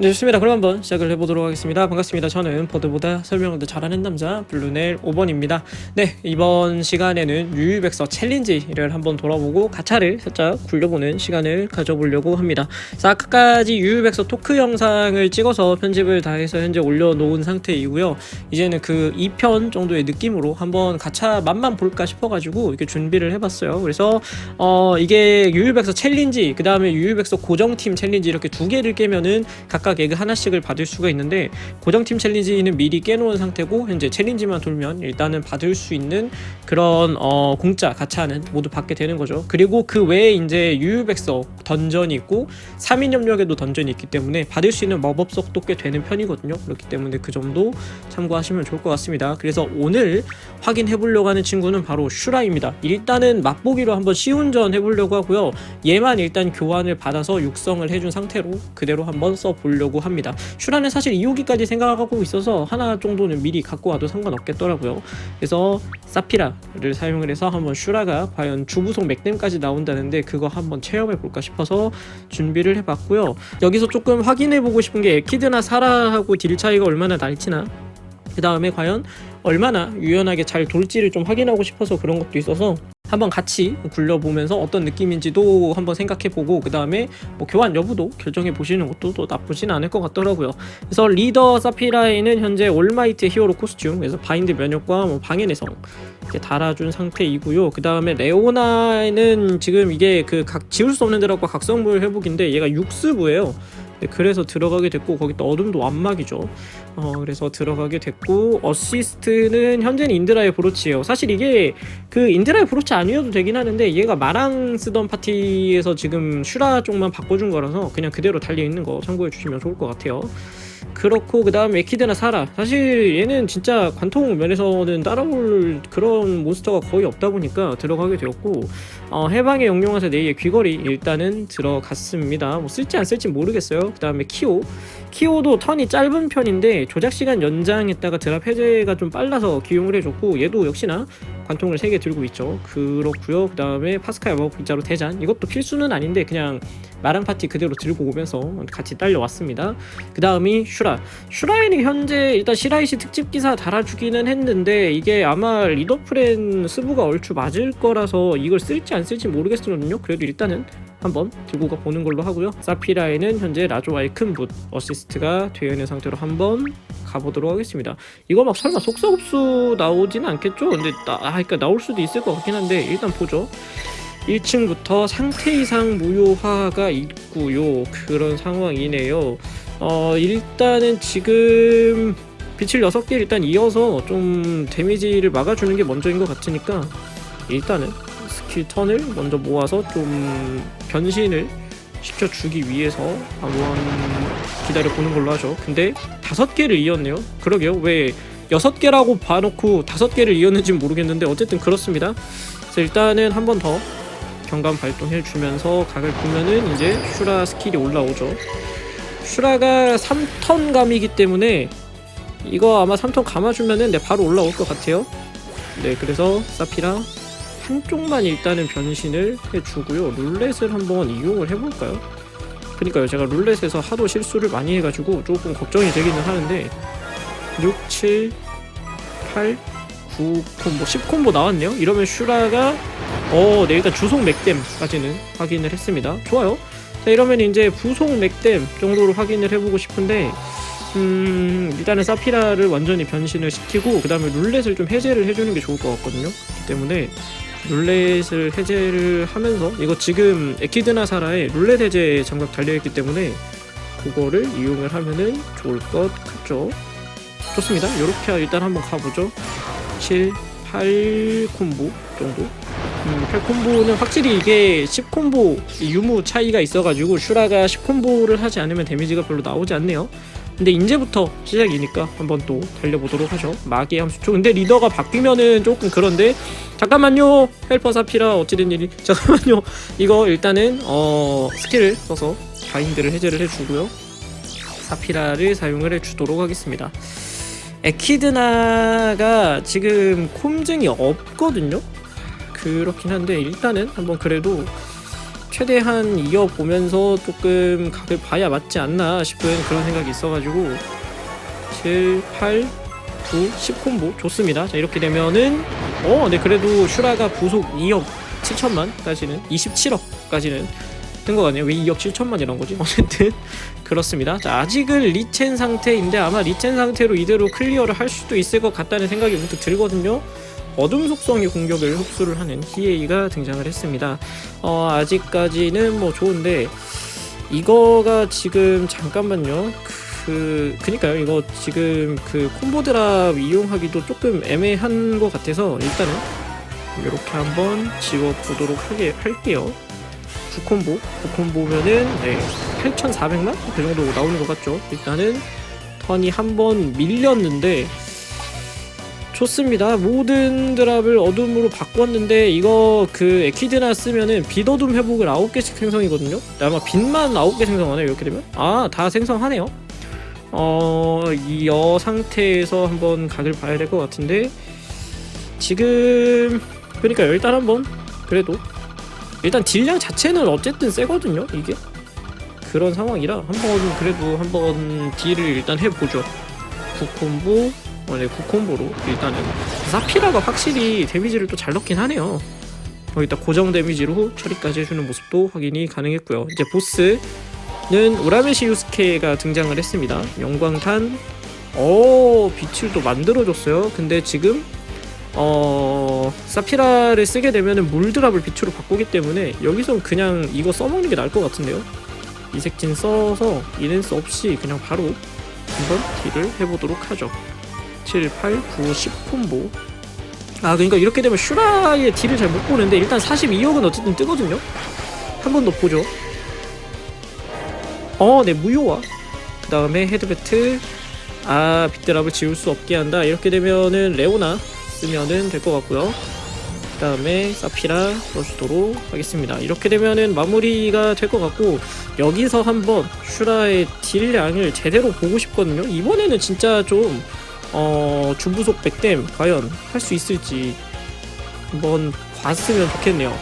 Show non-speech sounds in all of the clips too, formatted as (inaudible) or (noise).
네 좋습니다. 그럼 한번 시작을 해보도록 하겠습니다. 반갑습니다. 저는 버드보다 설명을 더 잘하는 남자 블루넬 5번입니다. 네 이번 시간에는 유유백서 챌린지를 한번 돌아보고 가차를 살짝 굴려보는 시간을 가져보려고 합니다. 자 아까까지 유유백서 토크 영상을 찍어서 편집을 다 해서 현재 올려놓은 상태이고요. 이제는 그 2편 정도의 느낌으로 한번 가차 맛만 볼까 싶어가지고 이렇게 준비를 해봤어요. 그래서 어 이게 유유백서 챌린지 그 다음에 유유백서 고정팀 챌린지 이렇게 두 개를 깨면은 각각 에그 하나씩을 받을 수가 있는데 고정팀 챌린지는 미리 깨놓은 상태고 현재 챌린지만 돌면 일단은 받을 수 있는 그런 어 공짜 가차는 모두 받게 되는 거죠. 그리고 그 외에 이제 유유백서 던전이 있고 3인 협력에도 던전이 있기 때문에 받을 수 있는 마법석도 꽤 되는 편이거든요. 그렇기 때문에 그 점도 참고하시면 좋을 것 같습니다. 그래서 오늘 확인해 보려고 하는 친구는 바로 슈라입니다. 일단은 맛보기로 한번 시운전 해보려고 하고요. 얘만 일단 교환을 받아서 육성을 해준 상태로 그대로 한번 써 보려고 합니다. 슈라는 사실 2호기까지 생각하고 있어서 하나 정도는 미리 갖고 와도 상관없겠더라고요. 그래서 사피라를 사용을 해서 한번 슈라가 과연 주부속 맥댐까지 나온다는데 그거 한번 체험해 볼까 싶어서 준비를 해봤고요. 여기서 조금 확인해 보고 싶은 게 에키드나 사라하고 딜 차이가 얼마나 날지나 그 다음에 과연 얼마나 유연하게 잘 돌지를 좀 확인하고 싶어서 그런 것도 있어서 한번 같이 굴려보면서 어떤 느낌인지도 한번 생각해보고 그 다음에 뭐 교환 여부도 결정해 보시는 것도 또 나쁘진 않을 것 같더라고요. 그래서 리더 사피라에는 현재 올마이트 히어로 코스튬 그래서 바인드 면역과 뭐 방해 내성 달아준 상태이고요. 그 다음에 레오나에는 지금 이게 그 각 지울 수 없는 드랍과 각성물 회복인데 얘가 육스부예요. 네, 그래서 들어가게 됐고 거기다 어둠도 완막이죠. 어 그래서 들어가게 됐고 어시스트는 현재는 인드라의 브로치예요. 사실 이게 그 인드라의 브로치 아니어도 되긴 하는데 얘가 마랑 쓰던 파티에서 지금 슈라 쪽만 바꿔준 거라서 그냥 그대로 달려 있는 거 참고해 주시면 좋을 것 같아요. 그렇고 그 다음에 에키드나 사라 사실 얘는 진짜 관통 면에서는 따라올 그런 몬스터가 거의 없다 보니까 들어가게 되었고 어, 해방의 영용화사 네이의 귀걸이 일단은 들어갔습니다 뭐 쓸지 안 쓸지 모르겠어요 그 다음에 키오 키오도 턴이 짧은 편인데 조작 시간 연장했다가 드랍 해제가 좀 빨라서 기용을 해줬고 얘도 역시나 관통을 3개 들고 있죠. 그렇고요. 그 다음에 파스칼 마법 빗자루 대잔. 이것도 필수는 아닌데 그냥 마랑 파티 그대로 들고 오면서 같이 딸려왔습니다. 그 다음이 슈라. 슈라에는 현재 일단 시라이시 특집 기사 달아주기는 했는데 이게 아마 리더프렌 스부가 얼추 맞을 거라서 이걸 쓸지 안 쓸지 모르겠거든요. 그래도 일단은 한번 들고 가 보는 걸로 하고요. 사피라에는 현재 라조와의 큰 붓 어시스트가 되어 있는 상태로 한번 가보도록 하겠습니다. 이거 막 설마 속사흡수 나오지는 않겠죠? 근데 나, 아, 그러니까 나올 수도 있을 것 같긴 한데 일단 보죠 1층부터 상태 이상 무효화가 있고요. 그런 상황이네요. 어 일단은 지금 빛을 6개 일단 이어서 좀 데미지를 막아주는 게 먼저인 것 같으니까 일단은 스킬 턴을 먼저 모아서 좀 변신을 시켜주기 위해서 한번 기다려 보는 걸로 하죠. 근데 다섯 개를 이었네요. 그러게요. 왜 여섯 개라고 봐놓고 다섯 개를 이었는지 모르겠는데 어쨌든 그렇습니다. 그래서 일단은 한 번 더 경감 발동해 주면서 각을 보면은 이제 슈라 스킬이 올라오죠. 슈라가 3턴 감이기 때문에 이거 아마 3턴 감아주면은 네 바로 올라올 것 같아요. 네 그래서 사피라 한쪽만 일단은 변신을 해주고요. 룰렛을 한번 이용을 해볼까요? 그니까요 제가 룰렛에서 하도 실수를 많이 해가지고 조금 걱정이 되기는 하는데 6, 7, 8, 9 콤보 10 콤보 나왔네요? 이러면 슈라가 어, 네 일단 주속 맥댐까지는 확인을 했습니다. 좋아요. 자 이러면 이제 부속 맥댐 정도로 확인을 해보고 싶은데 음 일단은 사피라를 완전히 변신을 시키고 그 다음에 룰렛을 좀 해제를 해주는 게 좋을 것 같거든요. 그렇기 때문에 룰렛을 해제를 하면서 이거 지금 에키드나 사라에 룰렛 해제 장갑 달려있기 때문에 그거를 이용을 하면은 좋을 것 같죠? 좋습니다. 요렇게 일단 한번 가보죠 7, 8 콤보 정도? 음, 8콤보는 확실히 이게 10콤보 유무 차이가 있어가지고 슈라가 10콤보를 하지 않으면 데미지가 별로 나오지 않네요. 근데 이제부터 시작이니까 한번 또 달려보도록 하죠. 마기의 함수초. 근데 리더가 바뀌면은 조금 그런데 잠깐만요. 헬퍼 사피라 어찌된 일이? (laughs) 잠깐만요. 이거 일단은 어 스킬을 써서 바인드를 해제를 해주고요. 사피라를 사용을 해주도록 하겠습니다 에키드나가 지금 콤증이 없거든요 그렇긴 한데 일단은 한번 그래도 최대한 이어보면서 조금 각을 봐야 맞지 않나 싶은 그런 생각이 있어가지고 7, 8, 9, 10 콤보 좋습니다. 자 이렇게 되면은 어, 네 그래도 슈라가 부속 2억 7천만까지는 27억까지는 된것 같네요. 왜 2억 7천만 이런 거지? (laughs) 어쨌든 그렇습니다. 자 아직은 리첸 상태인데 아마 리첸 상태로 이대로 클리어를 할 수도 있을 것 같다는 생각이 문득 들거든요. 어둠 속성의 공격을 흡수를 하는 히에이가 등장을 했습니다. 어, 아직까지는 뭐 좋은데 이거가 지금 잠깐만요. 그 그니까요. 이거 지금 그 콤보 드랍 이용하기도 조금 애매한 것 같아서 일단은 이렇게 한번 지워 보도록 하게 할게요. 9콤보, 9콤보면은 네 8,400만 그 정도 나오는 것 같죠. 일단은 턴이 한 번 밀렸는데 좋습니다. 모든 드랍을 어둠으로 바꿨는데 이거 그 에키드나 쓰면은 빛 어둠 회복을 9개씩 생성이거든요. 아마 빛만 9개 생성하네요. 이렇게 되면 아 다 생성하네요. 어, 이 여 상태에서 한번 각을 봐야 될 것 같은데 지금 그러니까 일단 한번 그래도 일단 딜량 자체는 어쨌든 세거든요. 이게 그런 상황이라 한번 그래도 한번 딜을 일단 해보죠. 9콤보 어, 네, 9콤보로 일단은 사피라가 확실히 데미지를 또 잘 넣긴 하네요. 어, 일단 고정 데미지로 처리까지 해주는 모습도 확인이 가능했고요. 이제 보스는 우라메시 유스케가 등장을 했습니다. 영광탄, 어 빛을 또 만들어줬어요. 근데 지금 어 사피라를 쓰게 되면은 물드랍을 빛으로 바꾸기 때문에 여기서 그냥 이거 써먹는 게 나을 것 같은데요. 이색진 써서 이렌스 없이 그냥 바로 한번 딜을 해보도록 하죠. 7, 8, 9, 10 콤보. 아 그러니까 이렇게 되면 슈라의 딜을 잘 못 보는데 일단 42억은 어쨌든 뜨거든요. 한 번 더 보죠. 어, 네 무효화. 그 다음에 헤드배트. 아 빗드랍을 지울 수 없게 한다. 이렇게 되면은 레오나 쓰면은 될 것 같고요. 그 다음에 사피라 넣어주도록 하겠습니다. 이렇게 되면은 마무리가 될 것 같고 여기서 한번 슈라의 딜량을 제대로 보고 싶거든요. 이번에는 진짜 좀 어, 주부속 백댐 과연 할 수 있을지 한번 봤으면 좋겠네요.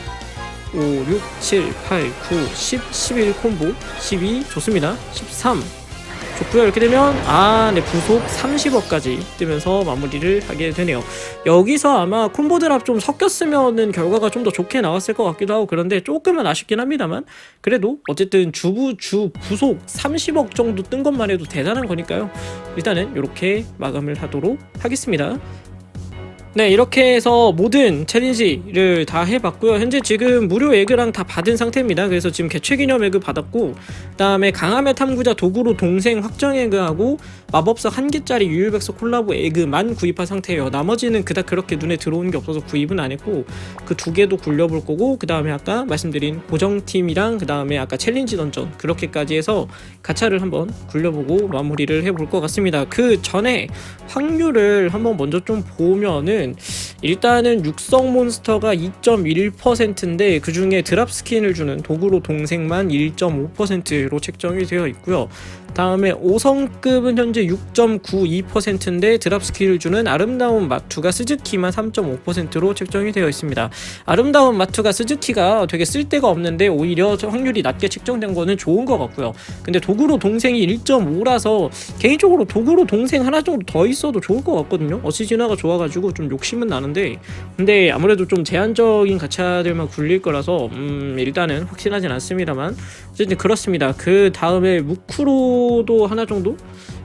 5, 6, 7, 8, 9, 10, 11 콤보 12 좋습니다. 13 좋고요. 이렇게 되면 아, 네 부속 30억까지 뜨면서 마무리를 하게 되네요. 여기서 아마 콤보 드랍 좀 섞였으면은 결과가 좀 더 좋게 나왔을 것 같기도 하고 그런데 조금은 아쉽긴 합니다만 그래도 어쨌든 주부 주 부속 30억 정도 뜬 것만 해도 대단한 거니까요. 일단은 이렇게 마감을 하도록 하겠습니다. 네 이렇게 해서 모든 챌린지를 다 해봤고요. 현재 지금 무료 에그랑 다 받은 상태입니다. 그래서 지금 개최 기념 에그 받았고 그 다음에 강함의 탐구자 도구로 동생 확정 에그하고 마법사 한 개짜리 유일백서 콜라보 에그만 구입한 상태예요. 나머지는 그닥 그렇게 눈에 들어오는 게 없어서 구입은 안 했고 그 두 개도 굴려볼 거고 그 다음에 아까 말씀드린 고정팀이랑 그 다음에 아까 챌린지 던전 그렇게까지 해서 가차를 한번 굴려보고 마무리를 해볼 것 같습니다. 그 전에 확률을 한번 먼저 좀 보면은 일단은 육성 몬스터가 2.1%인데 그 중에 드랍 스킨을 주는 도구로 동생만 1.5%로 책정이 되어 있고요. 다음에 5성급은 현재 6.92%인데 드랍 스킬을 주는 아름다운 마투가 스즈키만 3.5%로 책정이 되어 있습니다. 아름다운 마투가 스즈키가 되게 쓸데가 없는데 오히려 확률이 낮게 책정된 거는 좋은 것 같고요. 근데 도구로 동생이 1.5라서 개인적으로 도구로 동생 하나 정도 더 있어도 좋을 것 같거든요. 어시진화가 좋아가지고 좀 욕심은 나는데 근데 아무래도 좀 제한적인 가차들만 굴릴 거라서 음 일단은 확신하진 않습니다만 어쨌든 그렇습니다. 그 다음에 무쿠로도 하나 정도?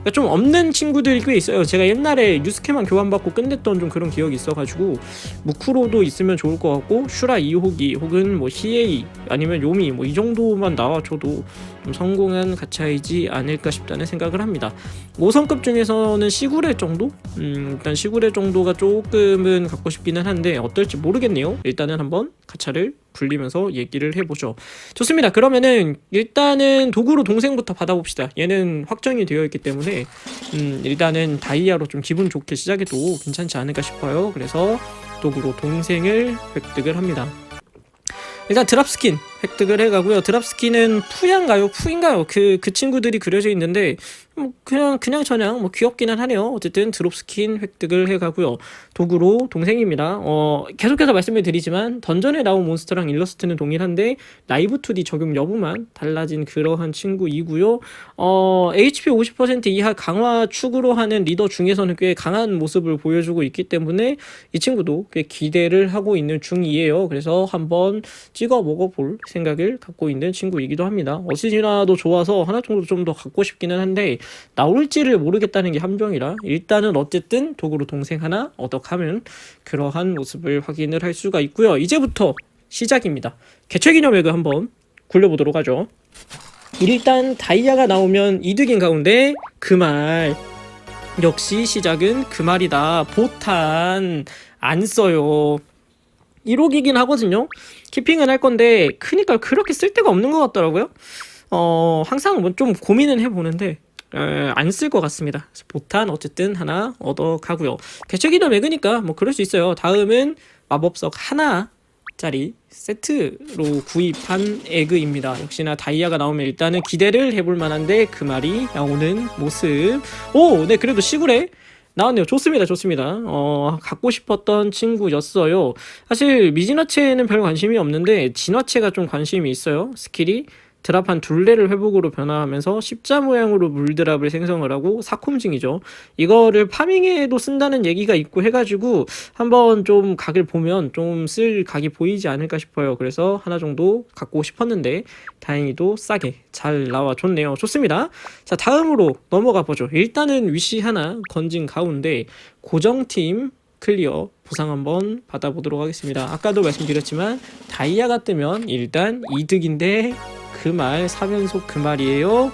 그러니까 좀 없는 친구들이 꽤 있어요. 제가 옛날에 유스케만 교환받고 끝냈던 좀 그런 기억이 있어가지고 무쿠로도 있으면 좋을 것 같고 슈라 2호기 혹은 뭐 히에이 아니면 요미 뭐 이 정도만 나와줘도 좀 성공한 가차이지 않을까 싶다는 생각을 합니다. 5성급 중에서는 시구레 정도? 음, 일단 시구레 정도가 조금은 갖고 싶기는 한데 어떨지 모르겠네요. 일단은 한번 가차를 굴리면서 얘기를 해보죠. 좋습니다. 그러면은 일단은 도구로 동생부터 받아봅시다. 얘는 확정이 되어 있기 때문에 음, 일단은 다이아로 좀 기분 좋게 시작해도 괜찮지 않을까 싶어요. 그래서 도구로 동생을 획득을 합니다. 일단 드랍 스킨 획득을 해가고요. 드랍 스킨은 푸ян가요? 푸인가요? 그, 그 친구들이 그려져 있는데 뭐 그냥 그냥 저냥 뭐 귀엽기는 하네요. 어쨌든 드롭 스킨 획득을 해가고요. 도구로 동생입니다. 어 계속해서 말씀을 드리지만 던전에 나온 몬스터랑 일러스트는 동일한데 라이브 2D 적용 여부만 달라진 그러한 친구이고요. 어 HP 50% 이하 강화 축으로 하는 리더 중에서는 꽤 강한 모습을 보여주고 있기 때문에 이 친구도 꽤 기대를 하고 있는 중이에요. 그래서 한번 찍어 먹어볼 생각을 갖고 있는 친구이기도 합니다. 어시지나도 좋아서 하나 정도 좀 더 갖고 싶기는 한데 나올지를 모르겠다는 게 함정이라 일단은 어쨌든 도구로 동생 하나 얻어가면 그러한 모습을 확인을 할 수가 있고요. 이제부터 시작입니다. 개최 기념액을 한번 굴려보도록 하죠. 일단 다이아가 나오면 이득인 가운데 그 말 역시 시작은 그 말이다. 보탄 안 써요. 1호기긴 하거든요. 키핑은 할 건데 크니까 그렇게 쓸 데가 없는 것 같더라고요. 어 항상 뭐 좀 고민은 해보는데 안 쓸 것 같습니다. 보탄 어쨌든 하나 얻어 가고요. 개체기도 맥으니까 뭐 그럴 수 있어요. 다음은 마법석 하나 짜리 세트로 구입한 에그입니다. 역시나 다이아가 나오면 일단은 기대를 해볼 만한데 그 말이 나오는 모습. 오, 네 그래도 시골에 나왔네요. 좋습니다. 좋습니다. 어, 갖고 싶었던 친구였어요. 사실 미진화체에는 별 관심이 없는데 진화체가 좀 관심이 있어요. 스킬이 드랍한 둘레를 회복으로 변화하면서 십자 모양으로 물드랍을 생성을 하고 사콤징이죠. 이거를 파밍에도 쓴다는 얘기가 있고 해가지고 한번 좀 각을 보면 좀 쓸 각이 보이지 않을까 싶어요. 그래서 하나 정도 갖고 싶었는데 다행히도 싸게 잘 나와 줬네요. 좋습니다. 자 다음으로 넘어가 보죠. 일단은 위시 하나 건진 가운데 고정팀 클리어 보상 한번 받아보도록 하겠습니다. 아까도 말씀드렸지만 다이아가 뜨면 일단 이득인데 그말 사면속 그 말이에요.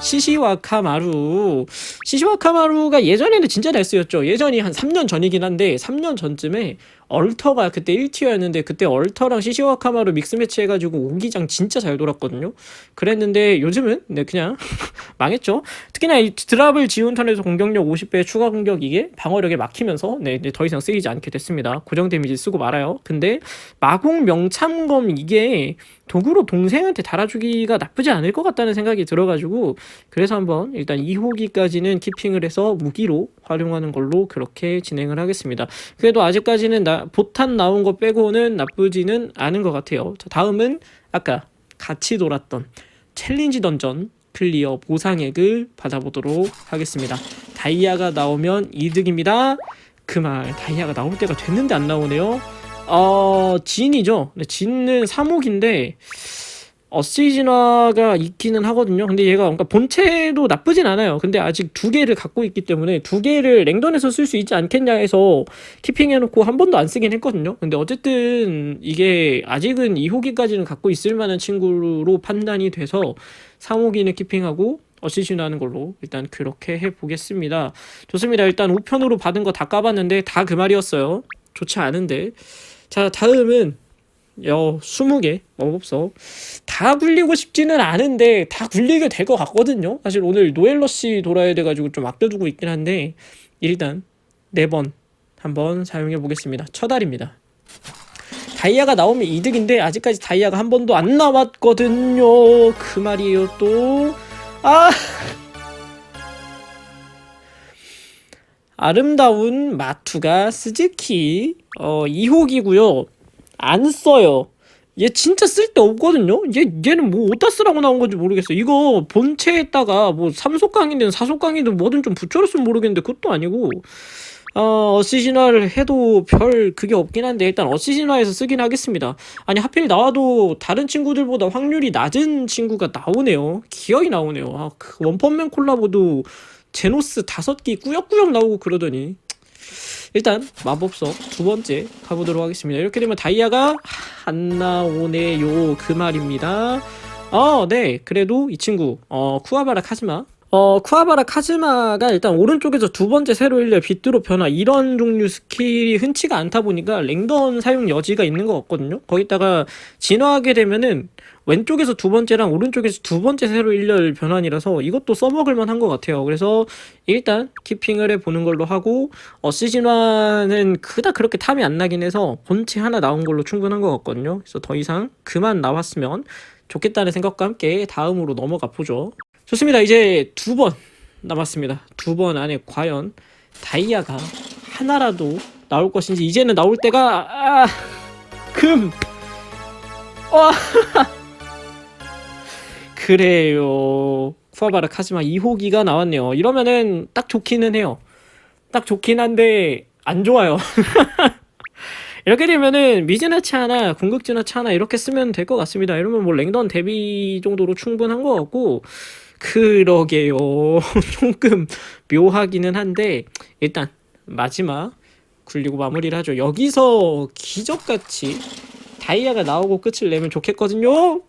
시시와카마루 시시와카마루가 예전에는 진짜 잘 쓰였죠. 예전이 한 3년 전이긴 한데 3년 전쯤에 얼터가 그때 1티어였는데 그때 얼터랑 시시와카마루 믹스 매치 해가지고 오기장 진짜 잘 돌았거든요. 그랬는데 요즘은 네 그냥 (laughs) 망했죠. 특히나 이 드랍을 지운 턴에서 공격력 50배 추가 공격 이게 방어력에 막히면서 네, 네, 더 이상 쓰이지 않게 됐습니다. 고정 데미지 쓰고 말아요. 근데 마공 명참검 이게 도구로 동생한테 달아주기가 나쁘지 않을 것 같다는 생각이 들어가지고 그래서 한번 일단 2호기까지는 키핑을 해서 무기로 활용하는 걸로 그렇게 진행을 하겠습니다. 그래도 아직까지는 나, 보탄 나온 거 빼고는 나쁘지는 않은 것 같아요. 자, 다음은 아까 같이 돌았던 챌린지 던전 클리어 보상액을 받아보도록 하겠습니다. 다이아가 나오면 이득입니다. 그 말 다이아가 나올 때가 됐는데 안 나오네요. 어 진이죠. 네, 진은 3호기인데 어시진화가 있기는 하거든요. 근데 얘가 그러니까 본체도 나쁘진 않아요. 근데 아직 두 개를 갖고 있기 때문에 두 개를 랭던에서 쓸 수 있지 않겠냐 해서 키핑해놓고 한 번도 안 쓰긴 했거든요. 근데 어쨌든 이게 아직은 2호기까지는 갖고 있을 만한 친구로 판단이 돼서 3호기는 키핑하고 어시진화하는 걸로 일단 그렇게 해보겠습니다. 좋습니다. 일단 5편으로 받은 거 다 까봤는데 다 그 말이었어요. 좋지 않은데. 자, 다음은 여 20개 마법석 다 굴리고 싶지는 않은데 다 굴리게 될 것 같거든요. 사실 오늘 노엘러시 돌아야 돼가지고 좀 아껴두고 있긴 한데 일단 네 번 한번 사용해 보겠습니다. 첫 알입니다. 다이아가 나오면 이득인데 아직까지 다이아가 한 번도 안 나왔거든요. 그 말이에요 또. 아 아름다운 마투가 스즈키 어 2호기고요. 안 써요. 얘 진짜 쓸데 없거든요. 얘 얘는 뭐 어디다 쓰라고 나온 건지 모르겠어. 이거 본체에다가 뭐 삼속강이든 사속강이든 뭐든 좀 붙여줬으면 모르겠는데 그것도 아니고 어, 어시진화를 해도 별 그게 없긴 한데 일단 어시진화에서 쓰긴 하겠습니다. 아니 하필 나와도 다른 친구들보다 확률이 낮은 친구가 나오네요. 기어이 나오네요. 아, 그 원펀맨 콜라보도 제노스 다섯 개 꾸역꾸역 나오고 그러더니 일단 마법석 두 번째 가보도록 하겠습니다. 이렇게 되면 다이아가 안 나오네요. 그 말입니다. 어, 네. 그래도 이 친구, 어, 쿠아바라 카즈마. 어, 쿠아바라 카즈마가 일단 오른쪽에서 두 번째 세로 일려 비트로 변화 이런 종류 스킬이 흔치가 않다 보니까 랭던 사용 여지가 있는 것 같거든요. 거기다가 진화하게 되면은 왼쪽에서 두 번째랑 오른쪽에서 두 번째 세로 일렬 변환이라서 이것도 써먹을 만 한 것 같아요. 그래서 일단 키핑을 해보는 걸로 하고 어시 진화는 그닥 그렇게 탐이 안 나긴 해서 본체 하나 나온 걸로 충분한 것 같거든요. 그래서 더 이상 그만 나왔으면 좋겠다는 생각과 함께 다음으로 넘어가 보죠. 좋습니다. 이제 두 번 남았습니다. 두 번 안에 과연 다이아가 하나라도 나올 것인지 이제는 나올 때가 아, 금. 와. (laughs) 그래요. 쿠아바라 카즈마 2호기가 나왔네요. 이러면은 딱 좋기는 해요. 딱 좋긴 한데 안 좋아요. (laughs) 이렇게 되면은 미즈나치 하나, 궁극지나치 하나 이렇게 쓰면 될 것 같습니다. 이러면 뭐 랭던 데뷔 정도로 충분한 것 같고 그러게요. (laughs) 조금 묘하기는 한데 일단 마지막 굴리고 마무리를 하죠. 여기서 기적같이 다이아가 나오고 끝을 내면 좋겠거든요.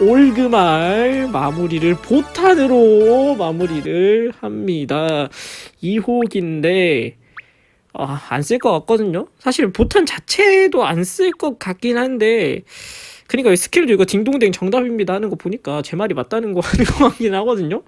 올그말 마무리를 보탄으로 마무리를 합니다. 2호기인데 아, 안 쓸 것 같거든요. 사실 보탄 자체도 안 쓸 것 같긴 한데 그러니까 이 스킬도 이거 딩동댕 정답입니다 하는 거 보니까 제 말이 맞다는 거 하는 (laughs) 거 같긴 하거든요.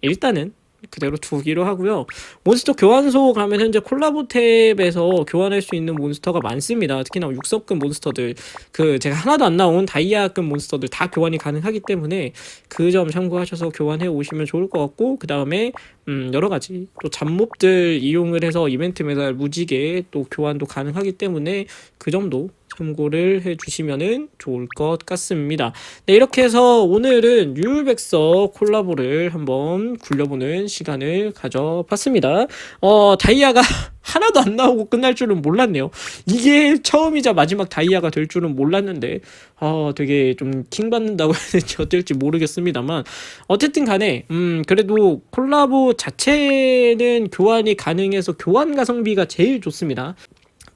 일단은 그대로 두기로 하고요. 몬스터 교환소 가면 현재 콜라보 탭에서 교환할 수 있는 몬스터가 많습니다. 특히나 육성급 몬스터들 그 제가 하나도 안 나온 다이아급 몬스터들 다 교환이 가능하기 때문에 그 점 참고하셔서 교환해 오시면 좋을 것 같고 그 다음에 음 여러 가지 또 잡몹들 이용을 해서 이벤트 메달 무지개 또 교환도 가능하기 때문에 그 점도 참고를 해주시면은 좋을 것 같습니다. 네, 이렇게 해서 오늘은 유울백서 콜라보를 한번 굴려보는 시간을 가져봤습니다. 어, 다이아가 하나도 안 나오고 끝날 줄은 몰랐네요. 이게 처음이자 마지막 다이아가 될 줄은 몰랐는데, 어, 되게 좀 킹받는다고 (laughs) 해야 될지 어떨지 모르겠습니다만, 어쨌든 간에, 음, 그래도 콜라보 자체는 교환이 가능해서 교환 가성비가 제일 좋습니다.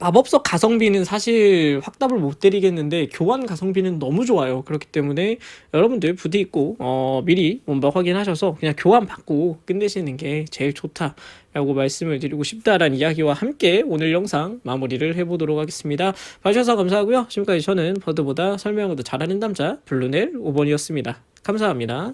마법석 가성비는 사실 확답을 못 드리겠는데 교환 가성비는 너무 좋아요. 그렇기 때문에 여러분들 부디 있고 어, 미리 뭔가 확인하셔서 그냥 교환 받고 끝내시는 게 제일 좋다 라고 말씀을 드리고 싶다라는 이야기와 함께 오늘 영상 마무리를 해보도록 하겠습니다. 봐주셔서 감사하고요. 지금까지 저는 버드보다 설명을 더 잘하는 남자 블루넬 5번이었습니다. 감사합니다.